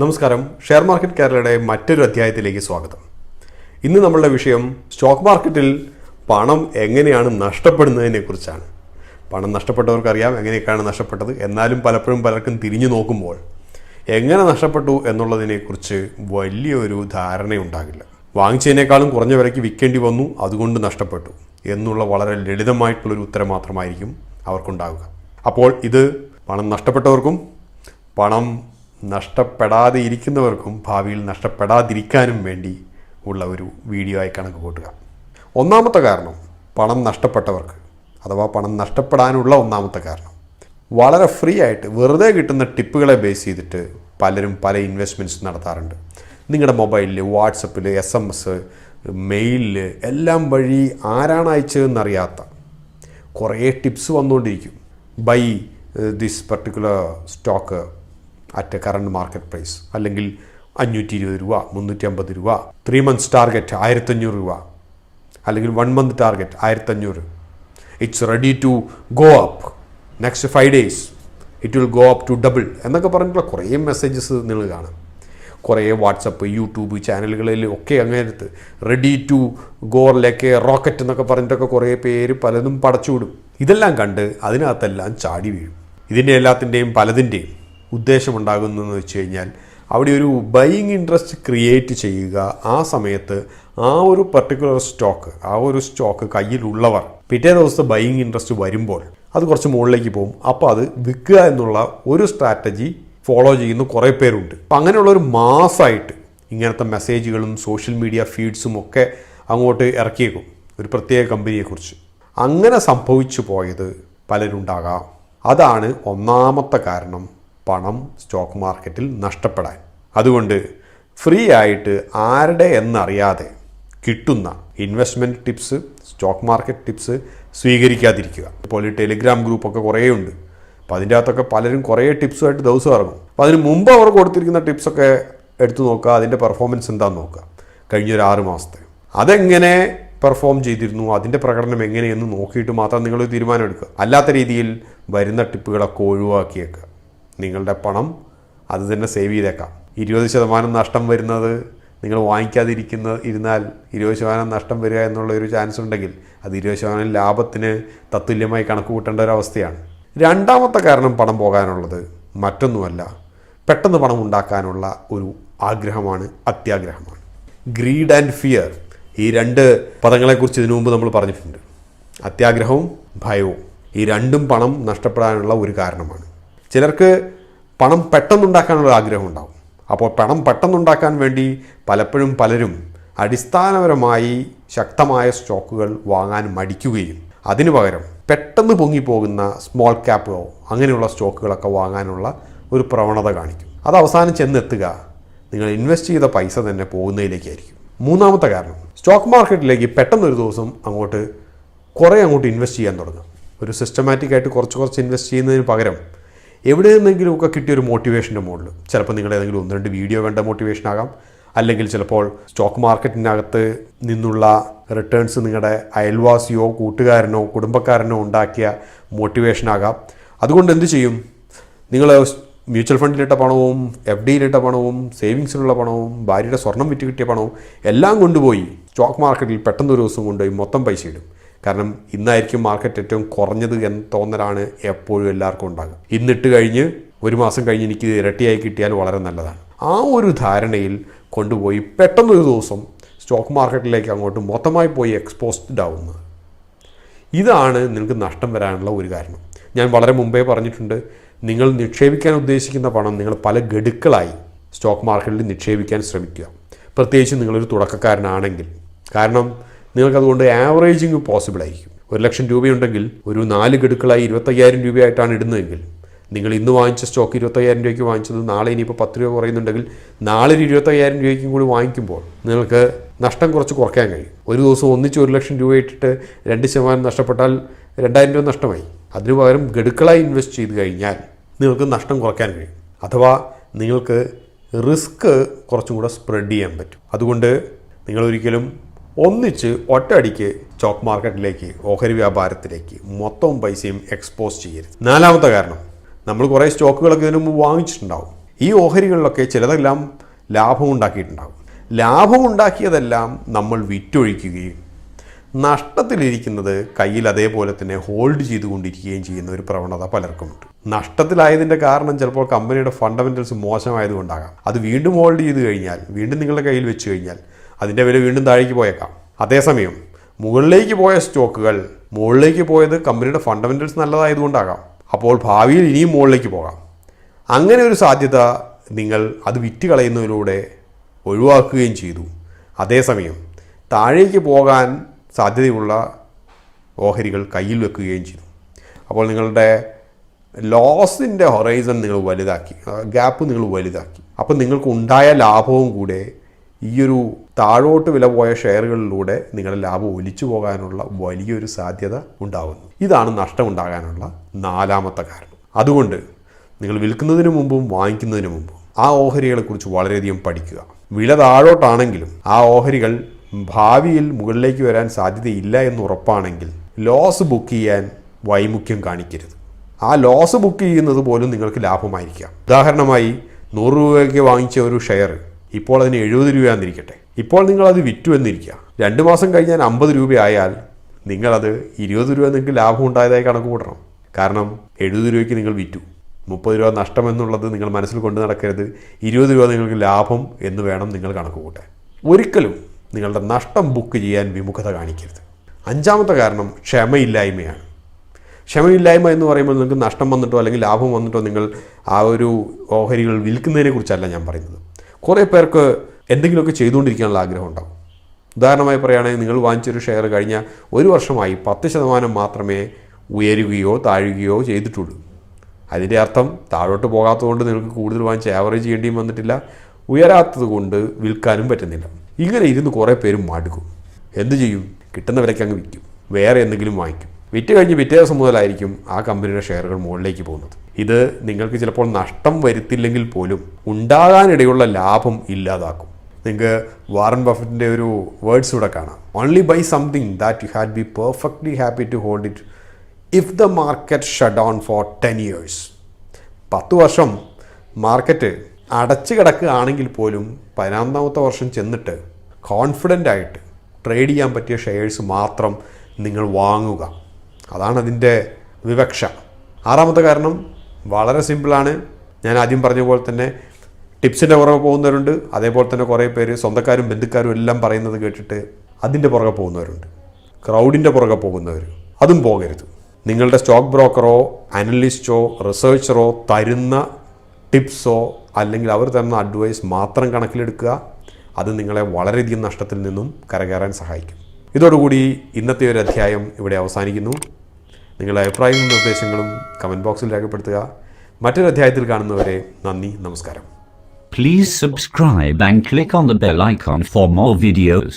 നമസ്കാരം. Share market കേരളയുടെ മറ്റൊരു അധ്യായത്തിലേക്ക് സ്വാഗതം. ഇന്ന് നമ്മളുടെ വിഷയം സ്റ്റോക്ക് മാർക്കറ്റിൽ പണം എങ്ങനെയാണ് നഷ്ടപ്പെടുന്നതിനെ കുറിച്ചാണ്. പണം നഷ്ടപ്പെട്ടവർക്കറിയാം എങ്ങനെയൊക്കെയാണ് നഷ്ടപ്പെട്ടത്. എന്നാലും പലപ്പോഴും പലർക്കും തിരിഞ്ഞു നോക്കുമ്പോൾ എങ്ങനെ നഷ്ടപ്പെട്ടു എന്നുള്ളതിനെക്കുറിച്ച് വലിയൊരു ധാരണയുണ്ടാകില്ല. വാങ്ങിച്ചതിനേക്കാളും കുറഞ്ഞ വിലയ്ക്ക് വിൽക്കേണ്ടി വന്നു അതുകൊണ്ട് നഷ്ടപ്പെട്ടു എന്നുള്ള വളരെ ലളിതമായിട്ടുള്ളൊരു ഉത്തരം മാത്രമായിരിക്കും അവർക്കുണ്ടാവുക. അപ്പോൾ ഇത് പണം നഷ്ടപ്പെട്ടവർക്കും പണം നഷ്ടപ്പെടാതെ ഇരിക്കുന്നവർക്കും ഭാവിയിൽ നഷ്ടപ്പെടാതിരിക്കാനും വേണ്ടി ഉള്ള ഒരു വീഡിയോ ആയി കണക്ക് കൂട്ടുക. ഒന്നാമത്തെ കാരണം പണം നഷ്ടപ്പെട്ടവർക്ക് അഥവാ പണം നഷ്ടപ്പെടാനുള്ള ഒന്നാമത്തെ കാരണം. വളരെ ഫ്രീ ആയിട്ട് വെറുതെ കിട്ടുന്ന ടിപ്പുകളെ ബേസ് ചെയ്തിട്ട് പലരും പല ഇൻവെസ്റ്റ്മെന്റ്സ് നടത്താറുണ്ട്. നിങ്ങളുടെ മൊബൈലിൽ വാട്സപ്പിൽ എസ് എം എസ് മെയിലിൽ എല്ലാം വഴി ആരാണ് അയച്ചതെന്നറിയാത്ത കുറേ ടിപ്സ് വന്നുകൊണ്ടിരിക്കും buy this particular stock at current market price അല്ലെങ്കിൽ അഞ്ഞൂറ്റി ഇരുപത് രൂപ മുന്നൂറ്റി അമ്പത് രൂപ ത്രീ മന്ത്സ് ടാർഗറ്റ് ആയിരത്തഞ്ഞൂറ് രൂപ. അല്ലെങ്കിൽ വൺ മന്ത് ടാർഗറ്റ് ആയിരത്തഞ്ഞൂറ്. It's ready to go up next five days it will go up to double എന്നൊക്കെ പറഞ്ഞിട്ടുള്ള കുറേ മെസ്സേജസ് നിങ്ങൾ കാണാം. കുറേ വാട്സപ്പ് യൂട്യൂബ് ചാനലുകളിൽ ഒക്കെ അങ്ങനെ റെഡി ടു ഗോറിലേക്ക് റോക്കറ്റ് എന്നൊക്കെ പറഞ്ഞിട്ടൊക്കെ കുറേ പേര് പലതും പടച്ചുവിടും. ഇതെല്ലാം കണ്ട് അതിനകത്തെല്ലാം ചാടി വീഴും. ഇതിന്റെ എല്ലാത്തിന്റെയും പലതിന്റെയും ഉദ്ദേശമുണ്ടാകുന്നതെന്ന് വെച്ച് കഴിഞ്ഞാൽ അവിടെ ഒരു ബൈയിങ് ഇൻട്രസ്റ്റ് ക്രിയേറ്റ് ചെയ്യുക ആ സമയത്ത് ആ ഒരു പർട്ടിക്കുലർ സ്റ്റോക്ക് ആ ഒരു സ്റ്റോക്ക് കയ്യിലുള്ളവർ പിറ്റേ ദിവസത്തെ ബൈയിങ് ഇൻട്രസ്റ്റ് വരുമ്പോൾ അത് കുറച്ച് മുകളിലേക്ക് പോകും. അപ്പോൾ അത് വിൽക്കുക എന്നുള്ള ഒരു സ്ട്രാറ്റജി ഫോളോ ചെയ്യുന്ന കുറേ പേരുണ്ട്. അപ്പം അങ്ങനെയുള്ള ഒരു മാസമായിട്ട് ഇങ്ങനത്തെ മെസ്സേജുകളും സോഷ്യൽ മീഡിയ ഫീഡ്സും ഒക്കെ അങ്ങോട്ട് ഇറക്കിയേക്കും ഒരു പ്രത്യേക കമ്പനിയെക്കുറിച്ച് അങ്ങനെ സംഭവിച്ചു പോയത് പലരുണ്ടാകാം. അതാണ് ഒന്നാമത്തെ കാരണം. പണം സ്റ്റോക്ക് മാർക്കറ്റിൽ നഷ്ടപ്പെടാൻ. അതുകൊണ്ട് ഫ്രീ ആയിട്ട് ആരുടെ എന്നറിയാതെ കിട്ടുന്ന investment tips stock market tips സ്വീകരിക്കാതിരിക്കുക. ഇപ്പോൾ ഈ ടെലിഗ്രാം ഗ്രൂപ്പൊക്കെ കുറേ ഉണ്ട് അപ്പോൾ അതിന്റെ അകത്തൊക്കെ പലരും കുറേ ടിപ്സുമായിട്ട് ദിവസം ഇറങ്ങും. അപ്പോൾ അതിന് മുമ്പ് അവർ കൊടുത്തിരിക്കുന്ന ടിപ്സൊക്കെ എടുത്തു നോക്കുക. അതിന്റെ പെർഫോമൻസ് എന്താണെന്ന് നോക്കുക. കഴിഞ്ഞ ഒരു ആറ് മാസത്തെ. അതെങ്ങനെ പെർഫോം ചെയ്തിരുന്നു? അതിന്റെ പ്രകടനം എങ്ങനെയെന്ന് നോക്കിയിട്ട് മാത്രം നിങ്ങൾ തീരുമാനം എടുക്കുക. അല്ലാത്ത രീതിയിൽ വരുന്ന ടിപ്പുകളൊക്കെ ഒഴിവാക്കിയേക്കുക. നിങ്ങളുടെ പണം അത് തന്നെ സേവ് ചെയ്തേക്കാം. ഇരുപത് ശതമാനം നഷ്ടം വരുന്നത് നിങ്ങൾ വാങ്ങിക്കാതിരിക്കുന്ന ഇരുന്നാൽ ഇരുപത് ശതമാനം നഷ്ടം വരിക എന്നുള്ള ഒരു ചാൻസ് ഉണ്ടെങ്കിൽ അത് ഇരുപത് ശതമാനം ലാഭത്തിന് തത്തുല്യമായി കണക്ക് കൂട്ടേണ്ട ഒരു അവസ്ഥയാണ്. രണ്ടാമത്തെ കാരണം പണം പോകാനുള്ളത് മറ്റൊന്നുമല്ല പെട്ടെന്ന് പണം ഉണ്ടാക്കാനുള്ള ഒരു ആഗ്രഹമാണ് അത്യാഗ്രഹമാണ്. ഗ്രീഡ് ആൻഡ് ഫിയർ ഈ രണ്ട് പദങ്ങളെക്കുറിച്ച് ഇതിനു മുമ്പ് നമ്മൾ പറഞ്ഞിട്ടുണ്ട്. അത്യാഗ്രഹവും ഭയവും. ഈ രണ്ടും പണം നഷ്ടപ്പെടാനുള്ള ഒരു കാരണമാണ്. ചിലർക്ക് പണം പെട്ടെന്നുണ്ടാക്കാനുള്ള ആഗ്രഹം ഉണ്ടാവും അപ്പോൾ പണം പെട്ടെന്നുണ്ടാക്കാൻ വേണ്ടി പലപ്പോഴും പലരും അടിസ്ഥാനപരമായി ശക്തമായ സ്റ്റോക്കുകൾ വാങ്ങാൻ മടിക്കുകയും അതിനു പകരം പെട്ടെന്ന് പൊങ്ങിപ്പോകുന്ന സ്മോൾ ക്യാപ്പോ അങ്ങനെയുള്ള സ്റ്റോക്കുകളൊക്കെ വാങ്ങാനുള്ള ഒരു പ്രവണത കാണിക്കും. അത് അവസാനം ചെന്നെത്തുക. നിങ്ങൾ ഇൻവെസ്റ്റ് ചെയ്ത പൈസ തന്നെ പോകുന്നതിലേക്കായിരിക്കും. മൂന്നാമത്തെ കാരണം സ്റ്റോക്ക് മാർക്കറ്റിലേക്ക് പെട്ടെന്നൊരു ദിവസം അങ്ങോട്ട് കുറേ അങ്ങോട്ട് ഇൻവെസ്റ്റ് ചെയ്യാൻ തുടങ്ങും. ഒരു സിസ്റ്റമാറ്റിക്കായിട്ട് കുറച്ച് കുറച്ച് ഇൻവെസ്റ്റ് ചെയ്യുന്നതിന് പകരം എവിടെ നിന്നെങ്കിലുമൊക്കെ കിട്ടിയൊരു മോട്ടിവേഷന്റെ മുകളിൽ ചിലപ്പോൾ നിങ്ങൾ ഏതെങ്കിലും ഒന്ന് രണ്ട് വീഡിയോ കണ്ട മോട്ടിവേഷൻ ആകാം. അല്ലെങ്കിൽ ചിലപ്പോൾ സ്റ്റോക്ക് മാർക്കറ്റിനകത്ത് നിന്നുള്ള റിട്ടേൺസ് നിങ്ങളുടെ അയൽവാസിയോ കൂട്ടുകാരനോ കുടുംബക്കാരനോ ഉണ്ടാക്കിയ മോട്ടിവേഷൻ ആകാം. അതുകൊണ്ട് എന്ത് ചെയ്യും? നിങ്ങൾ മ്യൂച്വൽ ഫണ്ടിലിട്ട പണവും എഫ് ഡിയിലിട്ട പണവും സേവിങ്സിലുള്ള പണവും ഭാര്യയുടെ സ്വർണം വിറ്റ് കിട്ടിയ പണവും എല്ലാം കൊണ്ടുപോയി സ്റ്റോക്ക് മാർക്കറ്റിൽ പെട്ടെന്ന് ഒരു ദിവസം കൊണ്ടുപോയി മൊത്തം പൈസ ഇടും. കാരണം ഇന്നായിരിക്കും മാർക്കറ്റ് ഏറ്റവും കുറഞ്ഞത് എന്ന തോന്നലാണ് എപ്പോഴും എല്ലാവർക്കും ഉണ്ടാകുക. ഇന്നിട്ട് കഴിഞ്ഞ് ഒരു മാസം കഴിഞ്ഞ് എനിക്ക് ഇരട്ടിയായി കിട്ടിയാൽ വളരെ നല്ലതാണ്. ആ ഒരു ധാരണയിൽ കൊണ്ടുപോയി പെട്ടെന്നൊരു ദിവസം സ്റ്റോക്ക് മാർക്കറ്റിലേക്ക് അങ്ങോട്ട് മൊത്തമായി പോയി എക്സ്പോസ്ഡ് ആവുന്നത് ഇതാണ് നിങ്ങൾക്ക് നഷ്ടം വരാനുള്ള ഒരു കാരണം. ഞാൻ വളരെ മുമ്പേ പറഞ്ഞിട്ടുണ്ട് നിങ്ങൾ നിക്ഷേപിക്കാൻ ഉദ്ദേശിക്കുന്ന പണം നിങ്ങൾ പല ഗഡുക്കളായി സ്റ്റോക്ക് മാർക്കറ്റിൽ നിക്ഷേപിക്കാൻ ശ്രമിക്കുക. പ്രത്യേകിച്ച് നിങ്ങളൊരു തുടക്കക്കാരനാണെങ്കിൽ. കാരണം നിങ്ങൾക്കതുകൊണ്ട് ആവറേജിങ് പോസിബിൾ ആയിരിക്കും. ഒരു ലക്ഷം രൂപയുണ്ടെങ്കിൽ ഒരു നാല് ഗഡുക്കളായി ഇരുപത്തയ്യായിരം രൂപയായിട്ടാണ് ഇടുന്നതെങ്കിൽ നിങ്ങൾ ഇന്ന് വാങ്ങിച്ച സ്റ്റോക്ക് ഇരുപത്തയ്യായിരം രൂപയ്ക്ക് വാങ്ങിച്ചത് നാളെ ഇനിയിപ്പോൾ പത്ത് രൂപ കുറയുന്നുണ്ടെങ്കിൽ നാളെ ഒരു ഇരുപത്തയ്യായിരം രൂപയ്ക്കും കൂടി വാങ്ങിക്കുമ്പോൾ നിങ്ങൾക്ക് നഷ്ടം കുറച്ച് കുറയ്ക്കാൻ കഴിയും. ഒരു ദിവസം ഒന്നിച്ച് ഒരു ലക്ഷം രൂപ ഇട്ടിട്ട് രണ്ട് ശതമാനം നഷ്ടപ്പെട്ടാൽ രണ്ടായിരം രൂപ നഷ്ടമായി. അതിനു പകരം ഗഡുക്കളായി ഇൻവെസ്റ്റ് ചെയ്ത് കഴിഞ്ഞാൽ നിങ്ങൾക്ക് നഷ്ടം കുറയ്ക്കാൻ കഴിയും. അഥവാ നിങ്ങൾക്ക് റിസ്ക് കുറച്ചും കൂടെ സ്പ്രെഡ് ചെയ്യാൻ പറ്റും. അതുകൊണ്ട് നിങ്ങൾ ഒരിക്കലും ഒന്നിച്ച് ഒറ്റയടിക്ക് സ്റ്റോക്ക് മാർക്കറ്റിലേക്ക് ഓഹരി വ്യാപാരത്തിലേക്ക് മൊത്തം പൈസയും എക്സ്പോസ് ചെയ്യരുത്. നാലാമത്തെ കാരണം നമ്മൾ കുറേ സ്റ്റോക്കുകളൊക്കെ ഇതിനു മുമ്പ് വാങ്ങിച്ചിട്ടുണ്ടാവും. ഈ ഓഹരികളിലൊക്കെ ചിലതെല്ലാം ലാഭം ഉണ്ടാക്കിയിട്ടുണ്ടാകും ലാഭം ഉണ്ടാക്കിയതെല്ലാം നമ്മൾ വിറ്റൊഴിക്കുകയും നഷ്ടത്തിലിരിക്കുന്നത് കയ്യിൽ അതേപോലെ തന്നെ ഹോൾഡ് ചെയ്തുകൊണ്ടിരിക്കുകയും ചെയ്യുന്ന ഒരു പ്രവണത പലർക്കുമുണ്ട്. നഷ്ടത്തിലായതിന്റെ കാരണം ചിലപ്പോൾ കമ്പനിയുടെ ഫണ്ടമെന്റൽസ് മോശമായതുകൊണ്ടാകാം. അത് വീണ്ടും ഹോൾഡ് ചെയ്ത് കഴിഞ്ഞാൽ വീണ്ടും നിങ്ങളുടെ കയ്യിൽ വെച്ച് കഴിഞ്ഞാൽ അതിന്റെ വില വീണ്ടും താഴേക്ക് പോയേക്കാം. അതേസമയം മുകളിലേക്ക് പോയ സ്റ്റോക്കുകൾ മുകളിലേക്ക് പോയത് കമ്പനിയുടെ ഫണ്ടമെന്റൽസ് നല്ലതായതുകൊണ്ടാകാം. അപ്പോൾ ഭാവിയിൽ ഇനിയും മുകളിലേക്ക് പോകാം. അങ്ങനെ ഒരു സാധ്യത നിങ്ങൾ അത് വിറ്റ് കളയുന്നതിലൂടെ ഒഴിവാക്കുകയും ചെയ്തു. അതേസമയം താഴേക്ക് പോകാൻ സാധ്യതയുള്ള ഓഹരികൾ കയ്യിൽ വെക്കുകയും ചെയ്തു. അപ്പോൾ നിങ്ങളുടെ ലോസിന്റെ ഹൊറൈസൺ നിങ്ങൾ വലുതാക്കി ഗ്യാപ്പ് നിങ്ങൾ വലുതാക്കി. അപ്പോൾ നിങ്ങൾക്ക് ഉണ്ടായ ലാഭവും കൂടെ ഈ ഒരു താഴോട്ട് വില പോയ ഷെയറുകളിലൂടെ നിങ്ങളുടെ ലാഭം ഒലിച്ചു പോകാനുള്ള വലിയൊരു സാധ്യത ഉണ്ടാകുന്നു. ഇതാണ് നഷ്ടമുണ്ടാകാനുള്ള നാലാമത്തെ കാരണം. അതുകൊണ്ട് നിങ്ങൾ വിൽക്കുന്നതിന് മുമ്പും വാങ്ങിക്കുന്നതിന് മുമ്പും ആ ഓഹരികളെക്കുറിച്ച് വളരെയധികം പഠിക്കുക. വില താഴോട്ടാണെങ്കിലും ആ ഓഹരികൾ ഭാവിയിൽ മുകളിലേക്ക് വരാൻ സാധ്യതയില്ല എന്ന് ഉറപ്പാണെങ്കിൽ ലോസ് ബുക്ക് ചെയ്യാൻ വൈമുഖ്യം കാണിക്കരുത്. ആ ലോസ് ബുക്ക് ചെയ്യുന്നത് പോലും നിങ്ങൾക്ക് ലാഭമായിരിക്കാം. ഉദാഹരണമായി നൂറ് രൂപയ്ക്ക് വാങ്ങിച്ച ഒരു ഷെയർ ഇപ്പോൾ അതിന് എഴുപത് രൂപയാന്നിരിക്കട്ടെ. ഇപ്പോൾ നിങ്ങളത് വിറ്റു എന്നിരിക്കുക. രണ്ട് മാസം കഴിഞ്ഞാൽ അമ്പത് രൂപയായാൽ നിങ്ങളത് ഇരുപത് രൂപ നിങ്ങൾക്ക് ലാഭം ഉണ്ടായതായി കണക്ക് കൂട്ടണം. കാരണം എഴുപത് രൂപയ്ക്ക് നിങ്ങൾ വിറ്റു. മുപ്പത് രൂപ നഷ്ടമെന്നുള്ളത് നിങ്ങൾ മനസ്സിൽ കൊണ്ട് നടക്കരുത്. ഇരുപത് രൂപ നിങ്ങൾക്ക് ലാഭം എന്ന് വേണം നിങ്ങൾ കണക്ക് കൂട്ടാൻ. ഒരിക്കലും നിങ്ങളുടെ നഷ്ടം ബുക്ക് ചെയ്യാൻ വിമുഖത കാണിക്കരുത്. അഞ്ചാമത്തെ കാരണം ക്ഷമയില്ലായ്മയാണ്. ക്ഷമയില്ലായ്മ എന്ന് പറയുമ്പോൾ നിങ്ങൾക്ക് നഷ്ടം വന്നിട്ടോ അല്ലെങ്കിൽ ലാഭം വന്നിട്ടോ നിങ്ങൾ ആ ഒരു ഓഹരികൾ വിൽക്കുന്നതിനെക്കുറിച്ചല്ല ഞാൻ പറയുന്നത്. കുറേ പേർക്ക് എന്തെങ്കിലുമൊക്കെ ചെയ്തുകൊണ്ടിരിക്കാനുള്ള ആഗ്രഹം ഉണ്ടാവും ഉദാഹരണമായി പറയുകയാണെങ്കിൽ നിങ്ങൾ വാങ്ങിച്ചൊരു ഷെയർ കഴിഞ്ഞ ഒരു വർഷമായി പത്ത് ശതമാനം മാത്രമേ ഉയരുകയോ താഴുകയോ ചെയ്തിട്ടുള്ളൂ. അതിന്റെ അർത്ഥം താഴോട്ട് പോകാത്തതുകൊണ്ട് നിങ്ങൾക്ക് കൂടുതൽ വാങ്ങിച്ച് ആവറേജ് ചെയ്യേണ്ടിയും വന്നിട്ടില്ല. ഉയരാത്തത് കൊണ്ട് വിൽക്കാനും പറ്റുന്നില്ല. ഇങ്ങനെ ഇരുന്ന് കുറേ പേരും മടുക്കും. എന്ത് ചെയ്യും? കിട്ടുന്ന വിലയ്ക്ക് അങ്ങ് വിൽക്കും. വേറെ എന്തെങ്കിലും വാങ്ങിക്കും. വിറ്റ് കഴിഞ്ഞ് പിറ്റേ ദിവസം മുതലായിരിക്കും ആ കമ്പനിയുടെ ഷെയറുകൾ മുകളിലേക്ക് പോകുന്നത്. ഇത് നിങ്ങൾക്ക് ചിലപ്പോൾ നഷ്ടം വരുത്തില്ലെങ്കിൽ പോലും ഉണ്ടാകാനിടയുള്ള ലാഭം ഇല്ലാതാക്കും. നിങ്ങൾക്ക് വാറൻ ബഫറ്റിന്റെ ഒരു വേർഡ്സ് ഇവിടെ കാണാം. Only buy something that you had be perfectly happy to hold it if the market shut down for ten years പത്ത് വർഷം മാർക്കറ്റ് അടച്ചു കിടക്കുകയാണെങ്കിൽ പോലും പതിനൊന്നാമത്തെ വർഷം ചെന്നിട്ട് കോൺഫിഡന്റ് ആയിട്ട് ട്രേഡ് ചെയ്യാൻ പറ്റിയ ഷെയർസ് മാത്രം നിങ്ങൾ വാങ്ങുക. അതാണ് അതിന്റെ വിവക്ഷ. ആറാമത്തെ കാരണം വളരെ സിമ്പിളാണ്. ഞാൻ ആദ്യം പറഞ്ഞ പോലെ തന്നെ ടിപ്സിന്റെ പുറകെ പോകുന്നവരുണ്ട്. അതേപോലെ തന്നെ കുറേ പേര് സ്വന്തക്കാരും ബന്ധുക്കാരും എല്ലാം പറയുന്നത് കേട്ടിട്ട് അതിന്റെ പുറകെ പോകുന്നവരുണ്ട്. ക്രൗഡിന്റെ പുറകെ പോകുന്നവർ. അതും പോകരുത്. നിങ്ങളുടെ സ്റ്റോക്ക് ബ്രോക്കറോ അനലിസ്റ്റോ റിസർച്ചറോ തരുന്ന ടിപ്സോ അല്ലെങ്കിൽ അവർ തരുന്ന അഡ്വൈസ് മാത്രം കണക്കിലെടുക്കുക. അത് നിങ്ങളെ വളരെയധികം നഷ്ടത്തിൽ നിന്നും കരകയറാൻ സഹായിക്കും. ഇതോടുകൂടി ഇന്നത്തെ ഒരു അധ്യായം ഇവിടെ അവസാനിക്കുന്നു. നിങ്ങളുടെ അഭിപ്രായങ്ങളും നിർദ്ദേശങ്ങളും കമന്റ് ബോക്സിൽ രേഖപ്പെടുത്തുക മറ്റൊരു അധ്യായത്തിൽ കാണുന്നവരെ നന്ദി നമസ്കാരം Please subscribe and click on the bell icon for more videos.